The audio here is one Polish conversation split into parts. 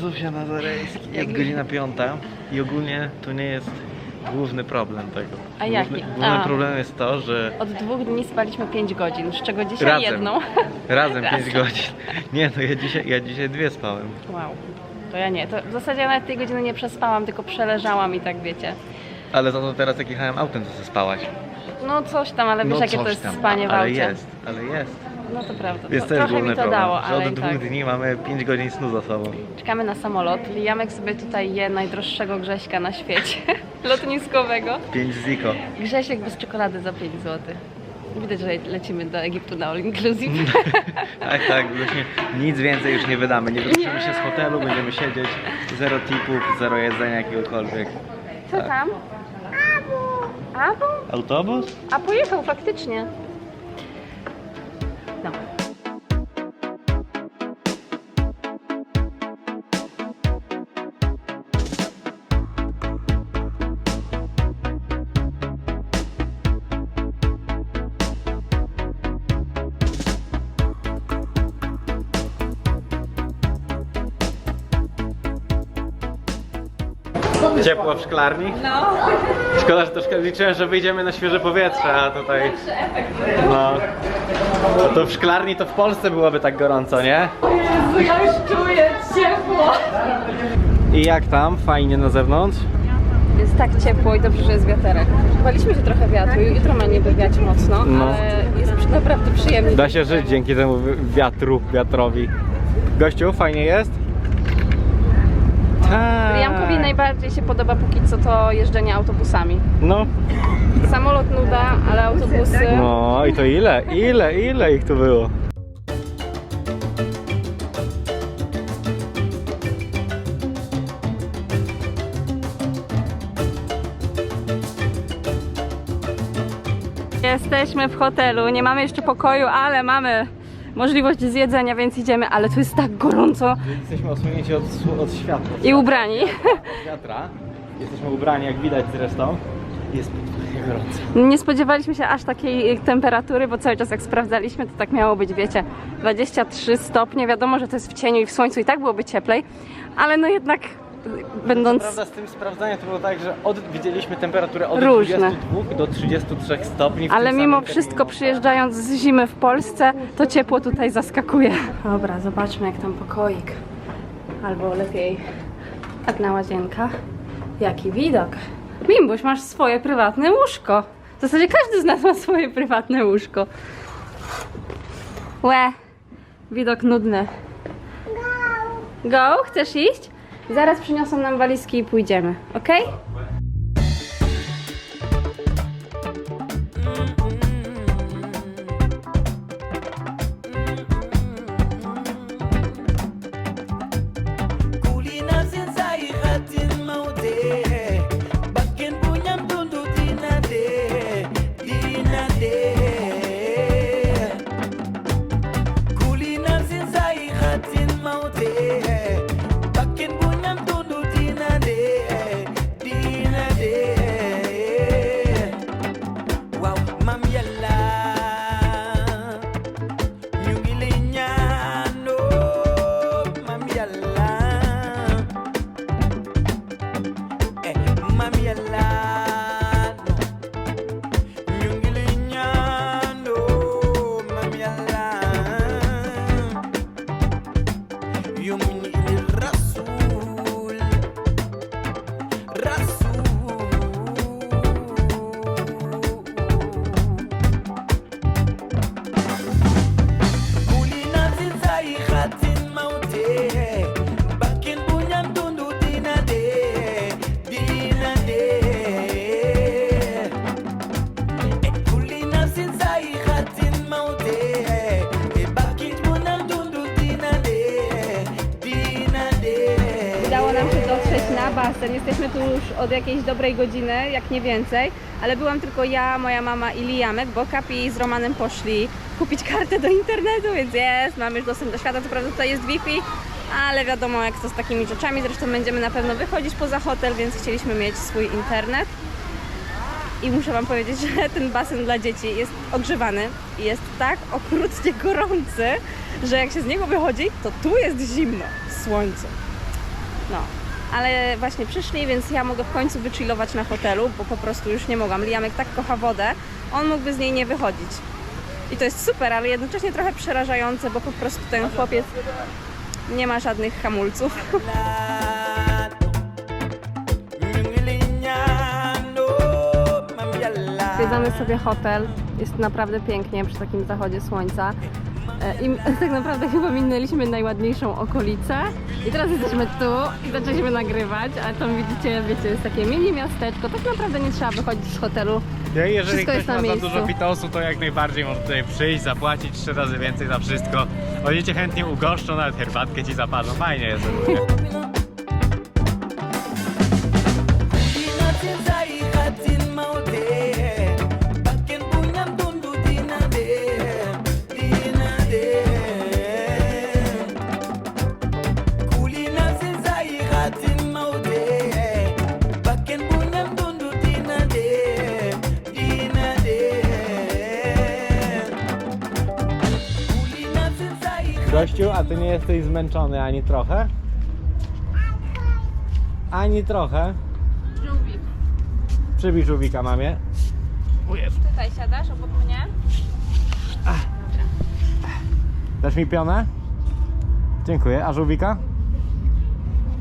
Zuzia Nazarejski. Jest godzina piąta i ogólnie to nie jest główny problem tego. A główny, jaki? Głównym A. problemem jest to, że Od dwóch dni spaliśmy 5 godzin, z czego dzisiaj razem, jedną. razem 5 Razem. godzin. Nie no, ja dzisiaj, ja dzisiaj dwie spałem. Wow. To ja nie. To w zasadzie ja nawet tej godziny nie przespałam, tylko przeleżałam i tak wiecie. Ale za to teraz jak jechałem autem, to się spałaś. No coś tam, ale wiesz no jakie to coś jest tam, spanie w ale aucie. jest, ale jest. No to prawda. Jest to, też trochę mi to problem, dało, ale od i dwóch tak. dni mamy 5 godzin snu za sobą. Czekamy na samolot. Jamek sobie tutaj je najdroższego Grześka na świecie. Lotniskowego. 5 ziko. Grzesiek bez czekolady za 5 zł. Widać, że lecimy do Egiptu na all inclusive. Tak, tak, właśnie nic więcej już nie wydamy. Nie wypuścimy się z hotelu, będziemy siedzieć, zero tipów, zero jedzenia jakiegokolwiek. Co Tak. tam? Abu? Abu? Autobus? A pojechał faktycznie. Ciepło w szklarni? No. Szkoda, że troszkę liczyłem, że wyjdziemy na świeże powietrze, a tutaj... No. A to w szklarni to w Polsce byłoby tak gorąco, nie? Jezu, ja już czuję ciepło. I jak tam? Fajnie na zewnątrz? Jest tak ciepło i dobrze, że jest wiaterek. Baliśmy się trochę wiatru, jutro ma niby wiać mocno, No. ale jest przy- naprawdę przyjemnie. Da się żyć dzięki temu wiatru, wiatrowi. Gościu, fajnie jest? Tak. Jankowi najbardziej się podoba póki co to jeżdżenie autobusami. No, Samolot nuda, ale autobusy... no i to ile? Ile, ile ich tu było? Jesteśmy w hotelu, nie mamy jeszcze pokoju, ale mamy możliwość zjedzenia, więc idziemy, ale tu jest tak gorąco Jesteśmy osłonięci od, sł- od światła. i ubrani. Od wiatra. Jesteśmy ubrani, jak widać zresztą. Jest podwójnie gorąco. Nie spodziewaliśmy się aż takiej temperatury, bo cały czas jak sprawdzaliśmy, to tak miało być, wiecie, 23 stopnie. Wiadomo, że to jest w cieniu i w słońcu i tak byłoby cieplej, ale no jednak będąc... Prawda, z tym sprawdzaniem to było tak, że od, widzieliśmy temperaturę od Różne. 22 do 33 stopni. Ale mimo wszystko przyjeżdżając z zimy w Polsce, to ciepło tutaj zaskakuje. Dobra, zobaczmy jak tam pokoik. Albo lepiej tak na łazienkach. Jaki widok. Mimbuś, masz swoje prywatne łóżko. W zasadzie każdy z nas ma swoje prywatne łóżko. Łe, widok nudny. Go, chcesz iść? Zaraz przyniosą nam walizki i pójdziemy, ok? Basen. Jesteśmy tu już od jakiejś dobrej godziny, jak nie więcej. Ale byłam tylko ja, moja mama i Liamek, bo Kapi z Romanem poszli kupić kartę do internetu, więc jest, mamy już dostęp do świata. Co prawda tutaj jest Wi-Fi, ale wiadomo jak to z takimi rzeczami. Zresztą będziemy na pewno wychodzić poza hotel, więc chcieliśmy mieć swój internet. I muszę Wam powiedzieć, że ten basen dla dzieci jest ogrzewany i jest tak okrutnie gorący, że jak się z niego wychodzi, to tu jest zimno w słońcu. No, ale właśnie przyszli, więc ja mogę w końcu wychillować na hotelu, bo po prostu już nie mogłam. Liamek tak kocha wodę, on mógłby z niej nie wychodzić. I to jest super, ale jednocześnie trochę przerażające, bo po prostu ten chłopiec nie ma żadnych hamulców. Zwiedzamy sobie hotel. Jest naprawdę pięknie przy takim zachodzie słońca. E, I tak naprawdę chyba minęliśmy najładniejszą okolicę. I teraz jesteśmy tu i zaczęliśmy nagrywać, a tam widzicie, wiecie, jest takie mini miasteczko. Tak naprawdę nie trzeba wychodzić z hotelu. Ja, jeżeli Wszystko ktoś jest na ma za miejscu. dużo pitosu, to jak najbardziej może tutaj przyjść, zapłacić trzy razy więcej za wszystko. Oni cię chętnie ugoszczą, nawet herbatkę ci zaparzą. Fajnie jest. Gościu, a ty nie jesteś zmęczony ani trochę? Ani trochę. Żółwik. Przybij żółwika mamie. Tutaj siadasz obok mnie. Dasz mi pionę? Dziękuję. A żółwika?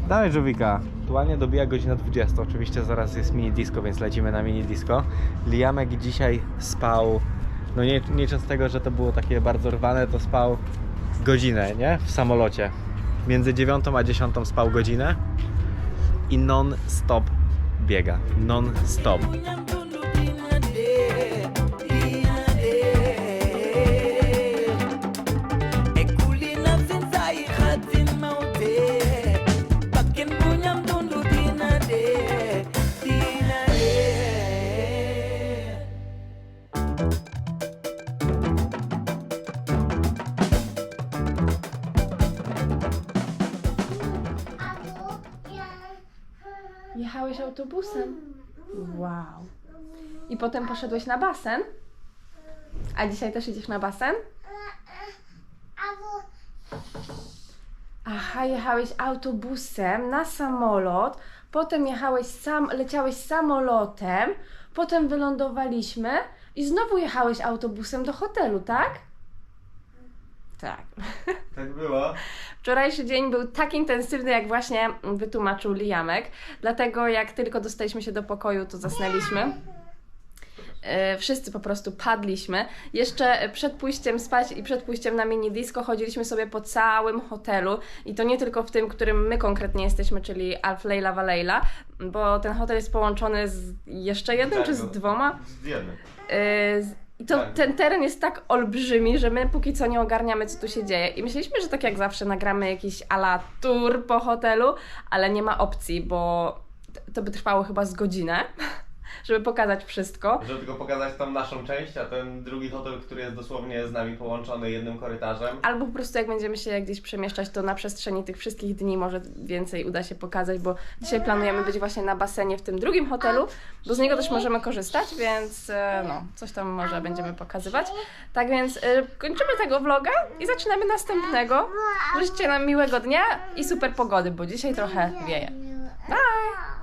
Dawaj żółwika. Aktualnie dobija godzina 20. Oczywiście zaraz jest mini disco, więc lecimy na mini disco. Liamek dzisiaj spał, no nie, nie licząc tego, że to było takie bardzo rwane, to spał godzinę, nie? W samolocie. Między 9 a 10 spał godzinę i non-stop biega. Non-stop. Jechałeś autobusem? Wow. I potem poszedłeś na basen? A dzisiaj też idziesz na basen? Aha, jechałeś autobusem na samolot, potem jechałeś sam, leciałeś samolotem, potem wylądowaliśmy i znowu jechałeś autobusem do hotelu, tak? Tak. Tak było. Wczorajszy dzień był tak intensywny, jak właśnie wytłumaczył Liamek. Dlatego jak tylko dostaliśmy się do pokoju, to zasnęliśmy. E, Wszyscy po prostu padliśmy. Jeszcze przed pójściem spać i przed pójściem na mini disco chodziliśmy sobie po całym hotelu i to nie tylko w tym, którym my konkretnie jesteśmy, czyli Alf Leila Valleila, bo ten hotel jest połączony z jeszcze jednym czy z dwoma. Yy, z- I to, Tak. ten teren jest tak olbrzymi, że my póki co nie ogarniamy, co tu się dzieje. I myśleliśmy, że tak jak zawsze nagramy jakiś ala tour po hotelu, ale nie ma opcji, bo to by trwało chyba z godzinę, żeby pokazać wszystko. Żeby tylko pokazać tam naszą część, a ten drugi hotel, który jest dosłownie z nami połączony jednym korytarzem. Albo po prostu jak będziemy się gdzieś przemieszczać, to na przestrzeni tych wszystkich dni może więcej uda się pokazać, bo dzisiaj planujemy być właśnie na basenie w tym drugim hotelu, bo z niego też możemy korzystać, więc e, no, coś tam może będziemy pokazywać. Tak więc e, kończymy tego vloga i zaczynamy następnego. Życzcie nam miłego dnia i super pogody, bo dzisiaj trochę wieje. Bye!